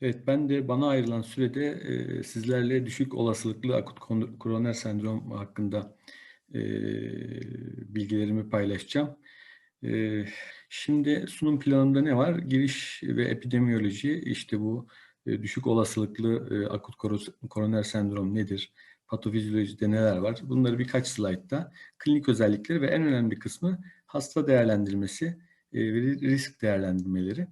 Evet, ben de bana ayrılan sürede e, sizlerle düşük olasılıklı akut koroner sendrom hakkında e, bilgilerimi paylaşacağım. E, şimdi sunum planında ne var? Giriş ve epidemiyoloji, işte bu e, düşük olasılıklı e, akut koro- koroner sendrom nedir? Patofizyolojide neler var? Bunları birkaç slaytta, klinik özellikleri ve en önemli kısmı hasta değerlendirmesi ve risk değerlendirmeleri.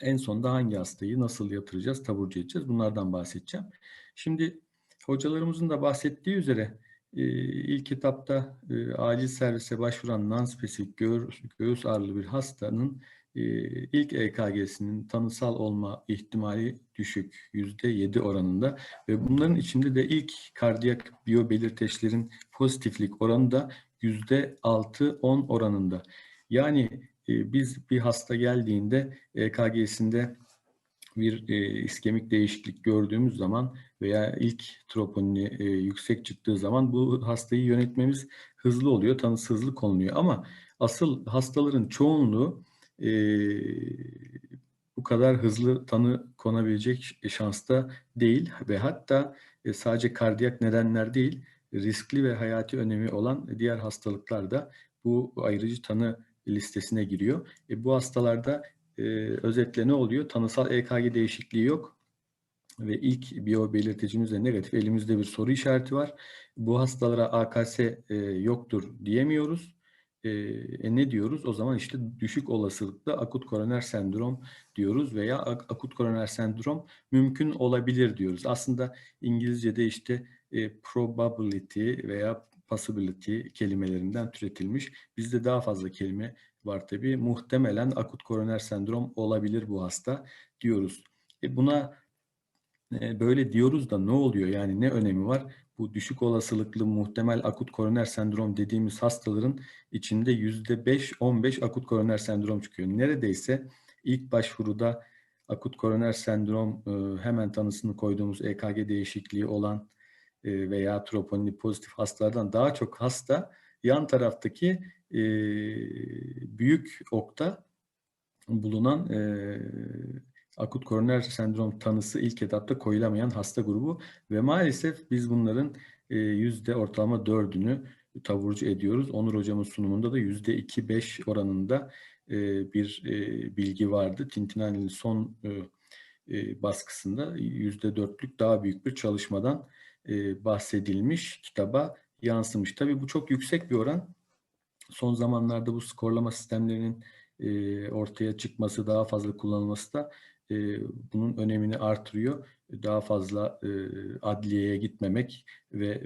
En sonunda hangi hastayı nasıl yatıracağız, taburcu edeceğiz bunlardan bahsedeceğim. Şimdi hocalarımızın da bahsettiği üzere e, ilk etapta e, acil servise başvuran non-spesifik göğüs, göğüs ağrılı bir hastanın e, ilk EKG'sinin tanısal olma ihtimali düşük, %7 oranında ve bunların içinde de ilk kardiyak biyo belirteçlerin pozitiflik oranı da %6-10 oranında. Yani biz bir hasta geldiğinde EKG'sinde bir e, iskemik değişiklik gördüğümüz zaman veya ilk troponini e, yüksek çıktığı zaman bu hastayı yönetmemiz hızlı oluyor, tanısı hızlı konuluyor. Ama asıl hastaların çoğunluğu e, bu kadar hızlı tanı konabilecek şansta değil ve hatta sadece kardiyak nedenler değil, riskli ve hayati önemi olan diğer hastalıklar da bu ayrıcı tanı listesine giriyor. E, bu hastalarda e, özetle ne oluyor? Tanısal EKG değişikliği yok ve ilk biyo belirticimiz de negatif. Elimizde bir soru işareti var. Bu hastalara AKS e, yoktur diyemiyoruz. E, e, ne diyoruz? O zaman işte düşük olasılıklı akut koroner sendrom diyoruz veya akut koroner sendrom mümkün olabilir diyoruz. Aslında İngilizce'de işte e, probability veya possibility kelimelerinden türetilmiş. Bizde daha fazla kelime var tabii. Muhtemelen akut koroner sendrom olabilir bu hasta diyoruz. E buna e, böyle diyoruz da ne oluyor? Yani ne önemi var? Bu düşük olasılıklı muhtemel akut koroner sendrom dediğimiz hastaların içinde %5-15 akut koroner sendrom çıkıyor. Neredeyse ilk başvuruda akut koroner sendrom e, hemen tanısını koyduğumuz EKG değişikliği olan e, veya troponini pozitif hastalardan daha çok hasta yan taraftaki e, büyük okta bulunan e, akut koroner sendrom tanısı ilk etapta koyulamayan hasta grubu ve maalesef biz bunların e, yüzde ortalama dördünü taburcu ediyoruz. Onur hocamın sunumunda da yüzde iki beş oranında e, bir bilgi vardı. Tintinani'nin son baskısında yüzde dörtlük daha büyük bir çalışmadan e, bahsedilmiş, kitaba yansımış. Tabii bu çok yüksek bir oran. Son zamanlarda bu skorlama sistemlerinin e, ortaya çıkması, daha fazla kullanılması da e, bunun önemini artırıyor. Daha fazla e, adliyeye gitmemek ve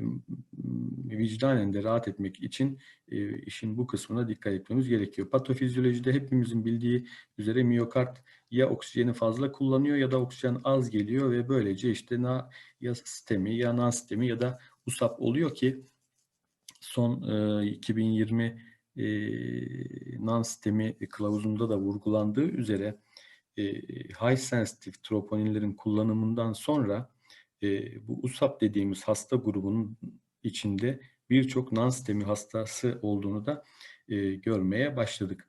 vicdanen de rahat etmek için e, işin bu kısmına dikkat etmemiz gerekiyor. Patofizyolojide hepimizin bildiği üzere miyokard ya oksijeni fazla kullanıyor ya da oksijen az geliyor ve böylece işte na, ya sistemi ya non sistemi ya da USAP oluyor ki son e, 2020 e, non sistemi kılavuzunda da vurgulandığı üzere e, high sensitive troponinlerin kullanımından sonra e, bu USAP dediğimiz hasta grubunun içinde birçok non-sistemi hastası olduğunu da e, görmeye başladık.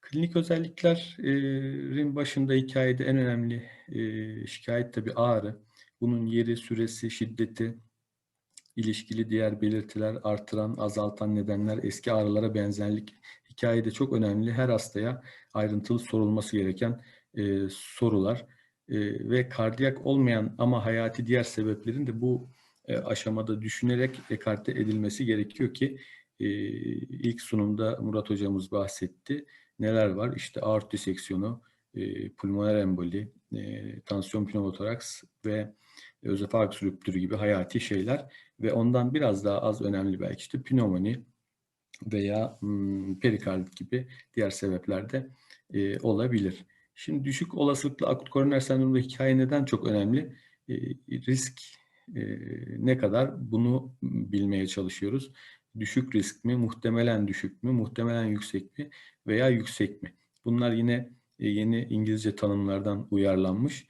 Klinik özelliklerin başında hikayede en önemli e, şikayet tabi ağrı. Bunun yeri, süresi, şiddeti, ilişkili diğer belirtiler, artıran, azaltan nedenler, eski ağrılara benzerlik hikayede çok önemli. Her hastaya ayrıntılı sorulması gereken e, sorular e, ve kardiyak olmayan ama hayati diğer sebeplerin de bu e, aşamada düşünerek ekarte edilmesi gerekiyor ki e, ilk sunumda Murat hocamız bahsetti. Neler var? İşte aort diseksiyonu, e, pulmoner emboli, e, tansiyon pneumotoraks ve özofagus rüptürü gibi hayati şeyler ve ondan biraz daha az önemli belki işte pnömoni veya perikardit gibi diğer sebepler de e, olabilir. Şimdi düşük olasılıklı akut koroner sendromda hikaye neden çok önemli? Risk ne kadar bunu bilmeye çalışıyoruz. Düşük risk mi, muhtemelen düşük mü, muhtemelen yüksek mi veya yüksek mi? Bunlar yine yeni İngilizce tanımlardan uyarlanmış.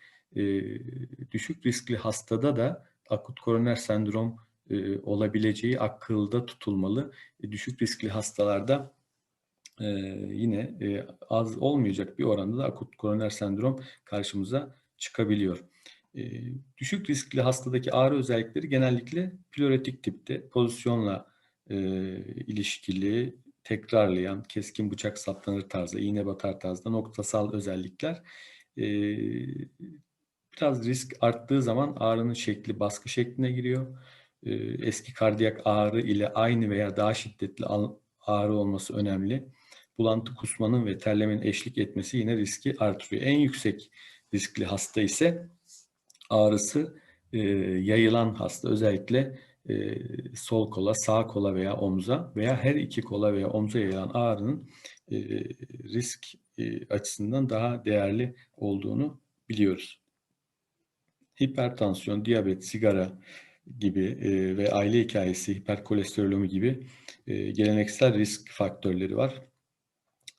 Düşük riskli hastada da akut koroner sendrom e, olabileceği akılda tutulmalı. E, düşük riskli hastalarda e, yine e, az olmayacak bir oranda da akut koroner sendrom karşımıza çıkabiliyor. E, düşük riskli hastadaki ağrı özellikleri genellikle pleuretik tipte pozisyonla e, ilişkili, tekrarlayan, keskin bıçak saplanır tarzda, iğne batar tarzda noktasal özellikler. E, biraz risk arttığı zaman ağrının şekli baskı şekline giriyor. E, eski kardiyak ağrı ile aynı veya daha şiddetli ağrı olması önemli. Bulantı kusmanın ve terlemenin eşlik etmesi yine riski artırıyor. En yüksek riskli hasta ise ağrısı e, yayılan hasta özellikle e, sol kola, sağ kola veya omza veya her iki kola veya omza yayılan ağrının e, risk e, açısından daha değerli olduğunu biliyoruz. Hipertansiyon, diyabet, sigara gibi e, ve aile hikayesi, hiperkolesterolemi gibi e, geleneksel risk faktörleri var.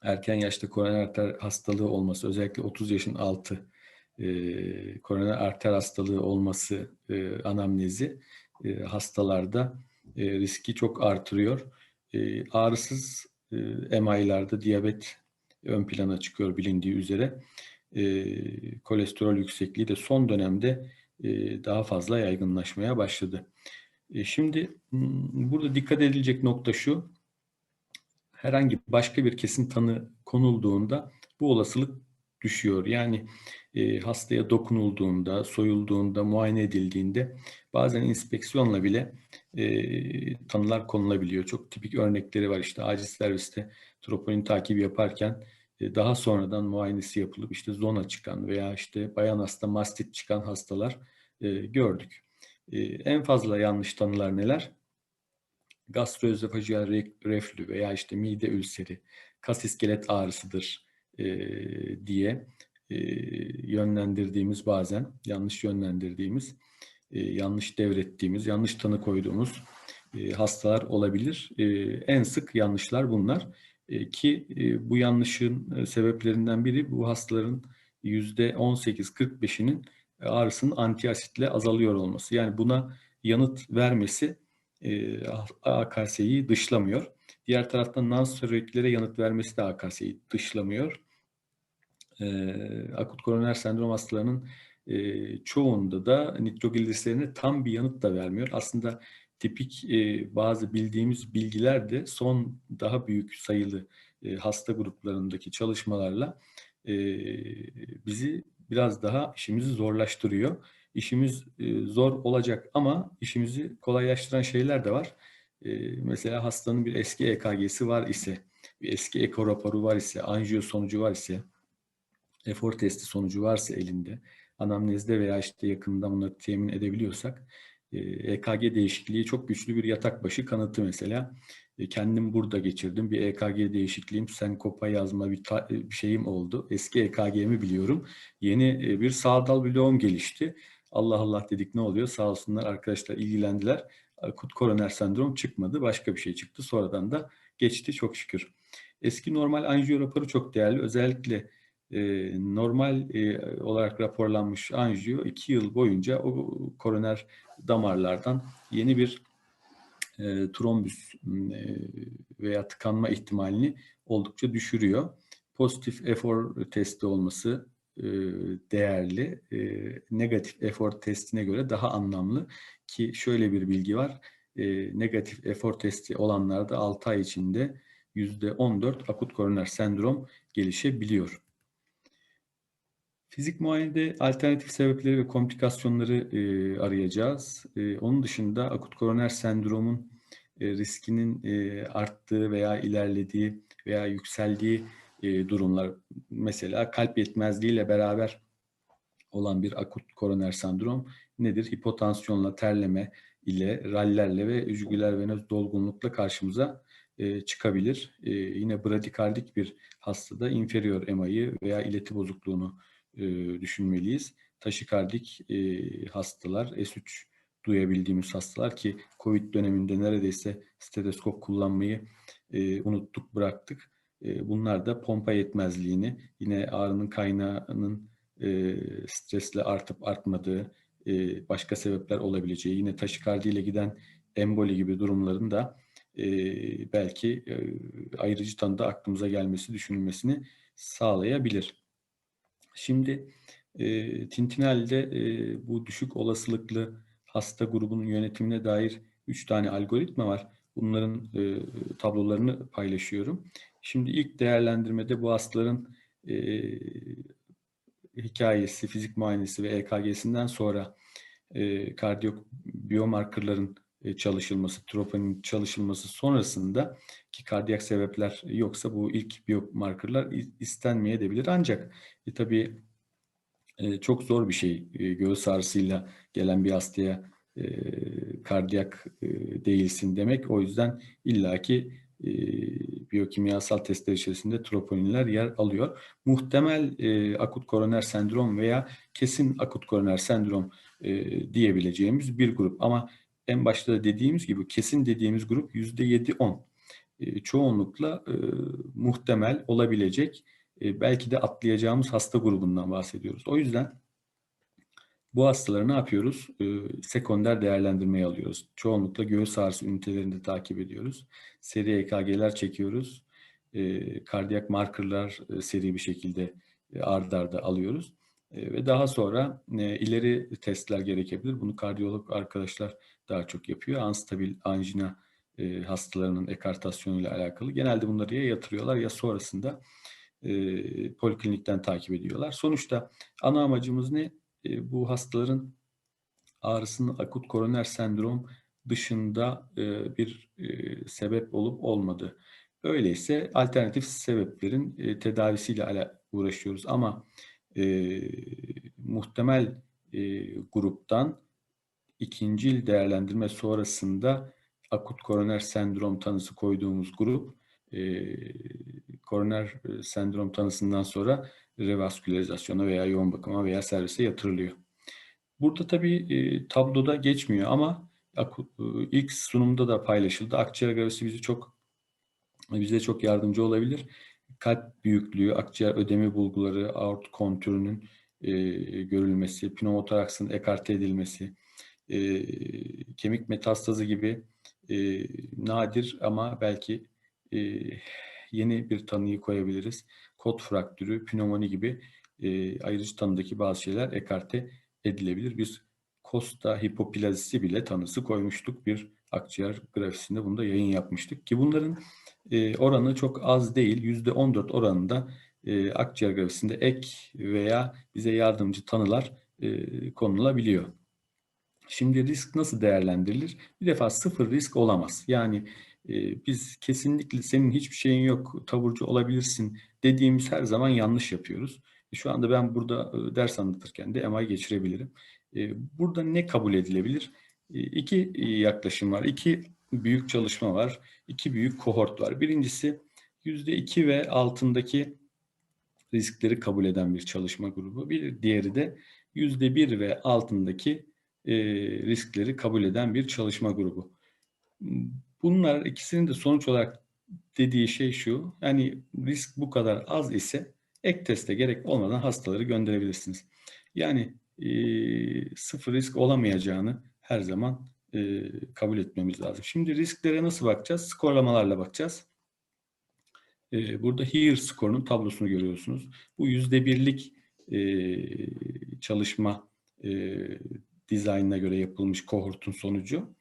Erken yaşta koroner arter hastalığı olması, özellikle 30 yaşın altı e, koroner arter hastalığı olması e, anamnezi e, hastalarda e, riski çok artırıyor. E, ağrısız e, MI'larda diyabet ön plana çıkıyor bilindiği üzere. E, kolesterol yüksekliği de son dönemde daha fazla yaygınlaşmaya başladı. E, şimdi burada dikkat edilecek nokta şu, herhangi başka bir kesin tanı konulduğunda bu olasılık düşüyor. Yani e, hastaya dokunulduğunda, soyulduğunda, muayene edildiğinde bazen inspeksiyonla bile e, tanılar konulabiliyor. Çok tipik örnekleri var işte acil serviste troponin takibi yaparken e, daha sonradan muayenesi yapılıp işte zona çıkan veya işte bayan hasta mastit çıkan hastalar e, gördük. E, en fazla yanlış tanılar neler? Gastroözofajiyal reflü veya işte mide ülseri, kas iskelet ağrısıdır e, diye e, yönlendirdiğimiz bazen yanlış yönlendirdiğimiz, e, yanlış devrettiğimiz, yanlış tanı koyduğumuz e, hastalar olabilir. E, en sık yanlışlar bunlar. E, ki e, bu yanlışın e, sebeplerinden biri bu hastaların %18-45'inin ağrısının antiasitle azalıyor olması. Yani buna yanıt vermesi e, AKS'yi dışlamıyor. Diğer taraftan non yanıt vermesi de AKS'yi dışlamıyor. E, akut koroner sendrom hastalarının e, çoğunda da nitrogliserine tam bir yanıt da vermiyor. Aslında tipik e, bazı bildiğimiz bilgiler de son daha büyük sayılı e, hasta gruplarındaki çalışmalarla bizi biraz daha işimizi zorlaştırıyor. İşimiz e, zor olacak ama işimizi kolaylaştıran şeyler de var. E, mesela hastanın bir eski EKG'si var ise, bir eski eko raporu var ise, anjiyo sonucu var ise, efor testi sonucu varsa elinde, anamnezde veya işte yakında bunları temin edebiliyorsak, EKG değişikliği çok güçlü bir yatak başı kanıtı mesela. Kendim burada geçirdim. Bir EKG değişikliğim, senkopa yazma bir, bir şeyim oldu. Eski EKG'mi biliyorum. Yeni bir sağdal bloğum gelişti. Allah Allah dedik ne oluyor? Sağ olsunlar arkadaşlar ilgilendiler. Akut koroner sendrom çıkmadı. Başka bir şey çıktı. Sonradan da geçti çok şükür. Eski normal anjiyo raporu çok değerli. Özellikle e, normal e, olarak raporlanmış anjiyo iki yıl boyunca o koroner damarlardan yeni bir e, trombüs e, veya tıkanma ihtimalini oldukça düşürüyor. Pozitif efor testi olması değerli. Negatif efor testine göre daha anlamlı ki şöyle bir bilgi var. Negatif efor testi olanlarda 6 ay içinde %14 akut koroner sendrom gelişebiliyor. Fizik muayenede alternatif sebepleri ve komplikasyonları e, arayacağız. E, onun dışında akut koroner sendromun e, riskinin e, arttığı veya ilerlediği veya yükseldiği e, durumlar. Mesela kalp yetmezliği ile beraber olan bir akut koroner sendrom nedir? Hipotansiyonla, terleme ile, rallerle ve jugüler venöz dolgunlukla karşımıza e, çıkabilir. E, yine bradikardik bir hastada inferior emayı veya ileti bozukluğunu e, düşünmeliyiz. Taşikardik e, hastalar, S3 duyabildiğimiz hastalar ki COVID döneminde neredeyse stetoskop kullanmayı e, unuttuk, bıraktık. E, bunlar da pompa yetmezliğini, yine ağrının kaynağının e, stresle artıp artmadığı, e, başka sebepler olabileceği, yine taşikardi ile giden emboli gibi durumların da e, belki e, ayrıcı tanıda aklımıza gelmesi, düşünülmesini sağlayabilir. Şimdi E, Tintinel'de e, bu düşük olasılıklı hasta grubunun yönetimine dair üç tane algoritma var. Bunların e, tablolarını paylaşıyorum. Şimdi ilk değerlendirmede bu hastaların e, hikayesi, fizik muayenesi ve EKG'sinden sonra e, kardiyok biyomarkerların e, çalışılması, troponin çalışılması sonrasında ki kardiyak sebepler yoksa bu ilk biyomarkerlar istenmeyebilir. Ancak e, tabii e, çok zor bir şey e, göğüs ağrısıyla gelen bir hastaya e, kardiyak e, değilsin demek. O yüzden illaki e, biyokimyasal testler içerisinde troponinler yer alıyor. Muhtemel e, akut koroner sendrom veya kesin akut koroner sendrom e, diyebileceğimiz bir grup. Ama en başta da dediğimiz gibi kesin dediğimiz grup %7-10. E, çoğunlukla e, muhtemel olabilecek e, belki de atlayacağımız hasta grubundan bahsediyoruz. O yüzden bu hastaları ne yapıyoruz? E, sekonder değerlendirmeye alıyoruz. Çoğunlukla göğüs ağrısı ünitelerinde takip ediyoruz. Seri EKG'ler çekiyoruz. E, kardiyak markerlar e, seri bir şekilde e, ard arda alıyoruz. E, ve daha sonra e, ileri testler gerekebilir. Bunu kardiyolog arkadaşlar daha çok yapıyor. Anstabil anjina e, hastalarının ekartasyonu ile alakalı. Genelde bunları ya yatırıyorlar ya sonrasında e, poliklinikten takip ediyorlar. Sonuçta ana amacımız ne? E, bu hastaların ağrısının akut koroner sendrom dışında e, bir e, sebep olup olmadığı. Öyleyse alternatif sebeplerin e, tedavisiyle uğraşıyoruz ama e, muhtemel e, gruptan ikinci değerlendirme sonrasında akut koroner sendrom tanısı koyduğumuz grup e, koroner e, sendrom tanısından sonra revaskülarizasyona veya yoğun bakıma veya servise yatırılıyor. Burada tabii e, tabloda geçmiyor ama e, ilk sunumda da paylaşıldı. Akciğer grafisi bizi çok bize çok yardımcı olabilir. Kalp büyüklüğü, akciğer ödemi bulguları, aort kontürünün e, görülmesi, pneumotoraksın ekarte edilmesi, e, kemik metastazı gibi e, nadir ama belki e, yeni bir tanıyı koyabiliriz. Kod fraktürü, pnömoni gibi e, ayrıcı tanıdaki bazı şeyler ekarte edilebilir. Biz Costa hipoplazisi bile tanısı koymuştuk bir akciğer grafisinde. Bunda yayın yapmıştık ki bunların e, oranı çok az değil. %14 oranında e, akciğer grafisinde ek veya bize yardımcı tanılar e, konulabiliyor. Şimdi risk nasıl değerlendirilir? Bir defa sıfır risk olamaz. Yani e, biz kesinlikle senin hiçbir şeyin yok, taburcu olabilirsin dediğimiz her zaman yanlış yapıyoruz. E, şu anda ben burada e, ders anlatırken de MI geçirebilirim. E, burada ne kabul edilebilir? E, iki yaklaşım var, iki büyük çalışma var, iki büyük kohort var. Birincisi %2 ve altındaki riskleri kabul eden bir çalışma grubu. Bir diğeri de %1 ve altındaki e, riskleri kabul eden bir çalışma grubu. Bunlar ikisinin de sonuç olarak dediği şey şu. Yani risk bu kadar az ise ek teste gerek olmadan hastaları gönderebilirsiniz. Yani e, sıfır risk olamayacağını her zaman e, kabul etmemiz lazım. Şimdi risklere nasıl bakacağız? Skorlamalarla bakacağız. E, burada HERE skorunun tablosunu görüyorsunuz. Bu yüzde birlik e, çalışma e, dizaynına göre yapılmış kohortun sonucu.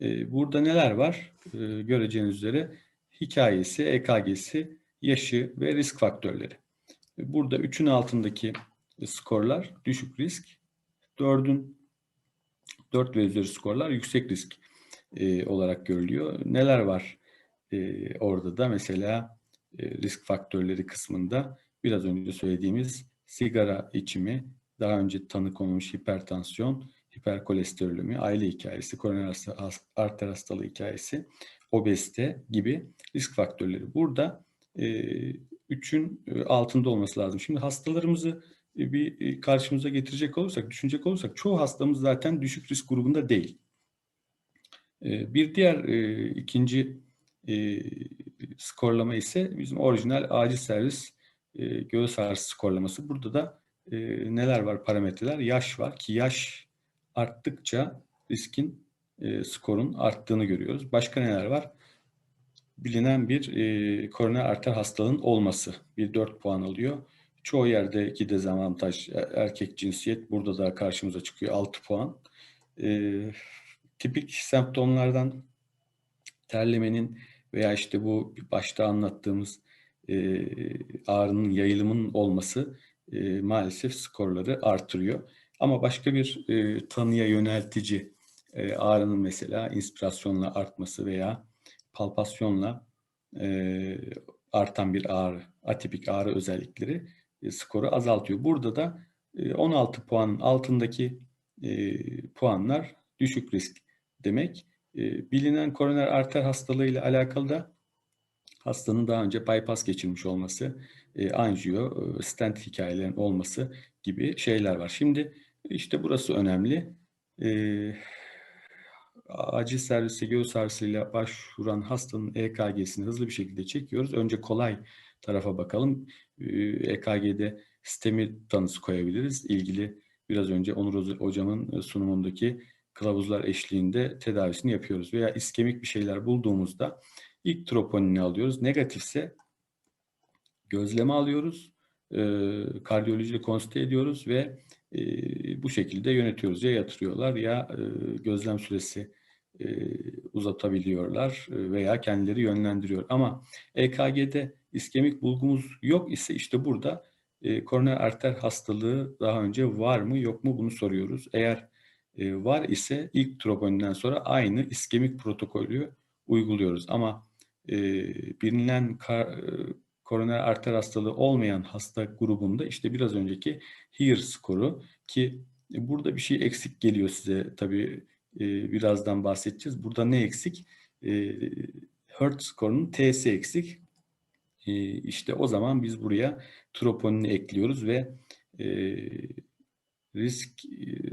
E, burada neler var? E, göreceğiniz üzere hikayesi, EKG'si, yaşı ve risk faktörleri. E, burada 3'ün altındaki skorlar düşük risk, 4'ün 4 ve üzeri skorlar yüksek risk e, olarak görülüyor. Neler var e, orada da? Mesela e, risk faktörleri kısmında biraz önce söylediğimiz sigara içimi, daha önce tanı konulmuş hipertansiyon, hiperkolesterolemi, aile hikayesi, koroner arter hastalığı hikayesi, obezite gibi risk faktörleri. Burada e, üçün e, altında olması lazım. Şimdi hastalarımızı e, bir e, karşımıza getirecek olursak, düşünecek olursak çoğu hastamız zaten düşük risk grubunda değil. E, bir diğer e, ikinci e, skorlama ise bizim orijinal acil servis e, göğüs ağrısı skorlaması. Burada da e, neler var parametreler? Yaş var ki yaş arttıkça riskin e, skorun arttığını görüyoruz. Başka neler var? Bilinen bir e, koroner arter hastalığın olması. Bir 4 puan alıyor. çoğu yerdeki dezavantaj e, erkek cinsiyet burada da karşımıza çıkıyor 6 puan. E, tipik semptomlardan terlemenin veya işte bu başta anlattığımız e, ağrının yayılımının olması e, maalesef skorları artırıyor. Ama başka bir e, tanıya yöneltici e, ağrının mesela inspirasyonla artması veya palpasyonla e, artan bir ağrı, atipik ağrı özellikleri e, skoru azaltıyor. Burada da e, 16 puan altındaki e, puanlar düşük risk demek. E, bilinen koroner arter hastalığı ile alakalı da hastanın daha önce bypass geçirmiş olması, e, anjiyo, e, stent hikayelerin olması gibi şeyler var. Şimdi işte burası önemli. E, acil servise, göğüs ağrısıyla başvuran hastanın EKG'sini hızlı bir şekilde çekiyoruz. Önce kolay tarafa bakalım. EKG'de sistemi tanısı koyabiliriz. İlgili biraz önce Onur hocamın sunumundaki kılavuzlar eşliğinde tedavisini yapıyoruz. Veya iskemik bir şeyler bulduğumuzda ilk troponini alıyoruz. Negatifse gözleme alıyoruz. E, kardiyolojiyle konstate ediyoruz ve bu şekilde yönetiyoruz. Ya yatırıyorlar ya gözlem süresi uzatabiliyorlar veya kendileri yönlendiriyor. Ama EKG'de iskemik bulgumuz yok ise işte burada koroner arter hastalığı daha önce var mı yok mu bunu soruyoruz. Eğer var ise ilk troponinden sonra aynı iskemik protokolü uyguluyoruz. Ama bilinen kar, koroner arter hastalığı olmayan hasta grubunda işte biraz önceki HEAR skoru ki e, burada bir şey eksik geliyor size tabii e, birazdan bahsedeceğiz. Burada ne eksik? E, Hertz skorunun T'si eksik. E, işte o zaman biz buraya troponini ekliyoruz ve e, risk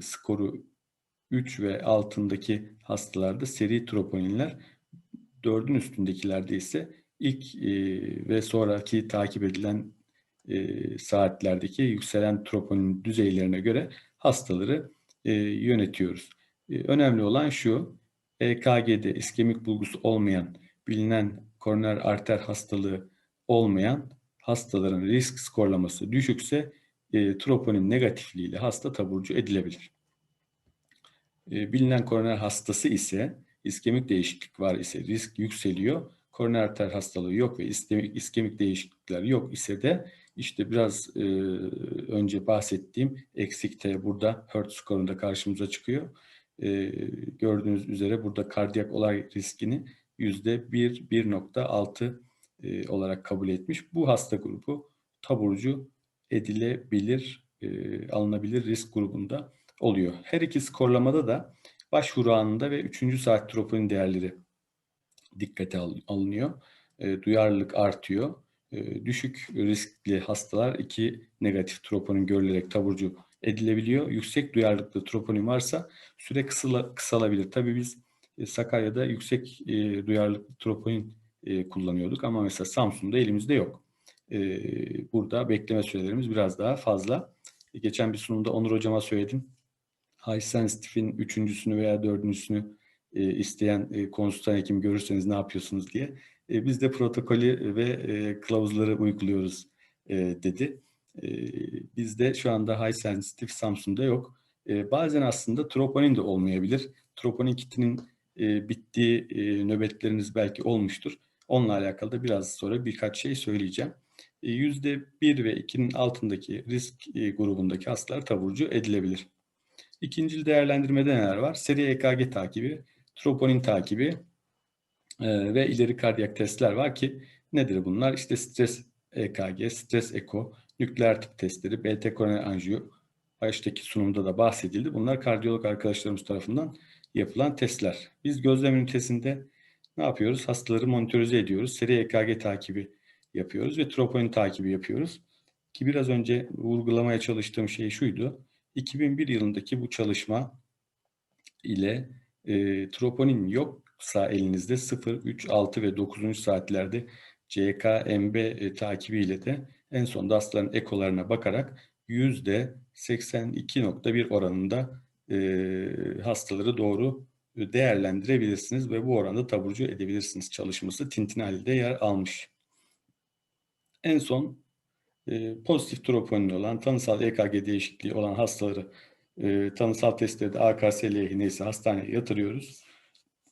skoru 3 ve altındaki hastalarda seri troponinler 4'ün üstündekilerde ise ilk e, ve sonraki takip edilen e, saatlerdeki yükselen troponin düzeylerine göre hastaları e, yönetiyoruz. E, önemli olan şu, EKG'de iskemik bulgusu olmayan, bilinen koroner arter hastalığı olmayan hastaların risk skorlaması düşükse e, troponin negatifliğiyle hasta taburcu edilebilir. E, bilinen koroner hastası ise iskemik değişiklik var ise risk yükseliyor. Koroner arter hastalığı yok ve iskemik, iskemik değişiklikler yok ise de işte biraz e, önce bahsettiğim eksikte burada Hertz skorunda karşımıza çıkıyor. E, gördüğünüz üzere burada kardiyak olay riskini yüzde 1-1.6 e, olarak kabul etmiş. Bu hasta grubu taburcu edilebilir, e, alınabilir risk grubunda oluyor. Her iki skorlamada da başvuru anında ve 3. saat troponin değerleri dikkate alınıyor. E, duyarlılık artıyor. E, düşük riskli hastalar iki negatif troponin görülerek taburcu edilebiliyor. Yüksek duyarlılıklı troponin varsa süre kısala, kısalabilir. Tabii biz e, Sakarya'da yüksek e, duyarlılıklı troponin e, kullanıyorduk ama mesela Samsun'da elimizde yok. E, burada bekleme sürelerimiz biraz daha fazla. E, geçen bir sunumda Onur Hocama söyledim. High Sensitive'in üçüncüsünü veya dördüncüsünü e, isteyen e, konsültan hekim görürseniz ne yapıyorsunuz diye. E, biz de protokolü ve e, kılavuzları uyguluyoruz e, dedi. E, bizde şu anda High Sensitive Samsung'da yok. E, bazen aslında troponin de olmayabilir. Troponin kitinin e, bittiği e, nöbetleriniz belki olmuştur. Onunla alakalı da biraz sonra birkaç şey söyleyeceğim. Yüzde 1 ve 2'nin altındaki risk e, grubundaki hastalar taburcu edilebilir. İkinci değerlendirmede neler var? Seri EKG takibi, troponin takibi e, ve ileri kardiyak testler var ki nedir bunlar? İşte stres EKG, stres eko, nükleer tip testleri, BT koroner anjiyo, baştaki sunumda da bahsedildi. Bunlar kardiyolog arkadaşlarımız tarafından yapılan testler. Biz gözlem ünitesinde ne yapıyoruz? Hastaları monitörize ediyoruz. Seri EKG takibi yapıyoruz ve troponin takibi yapıyoruz. Ki biraz önce vurgulamaya çalıştığım şey şuydu. 2001 yılındaki bu çalışma ile e, troponin yoksa elinizde 0, 3, 6 ve 9. saatlerde CKMB e, takibiyle de en son hastaların ekolarına bakarak %82.1 oranında e, hastaları doğru değerlendirebilirsiniz ve bu oranda taburcu edebilirsiniz çalışması Tintinali'de yer almış. En son e, pozitif troponini olan, tanısal EKG değişikliği olan hastaları e, tanısal testlerde AKS lehine hastaneye yatırıyoruz.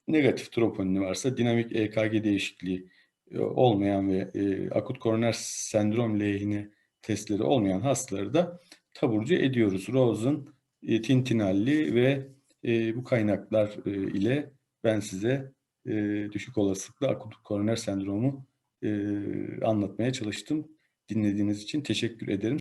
Negatif troponini varsa dinamik EKG değişikliği e, olmayan ve e, akut koroner sendrom lehine testleri olmayan hastaları da taburcu ediyoruz. Rose'un e, tintinalli ve e, bu kaynaklar e, ile ben size e, düşük olasılıklı akut koroner sendromu e, anlatmaya çalıştım. Dinlediğiniz için teşekkür ederim.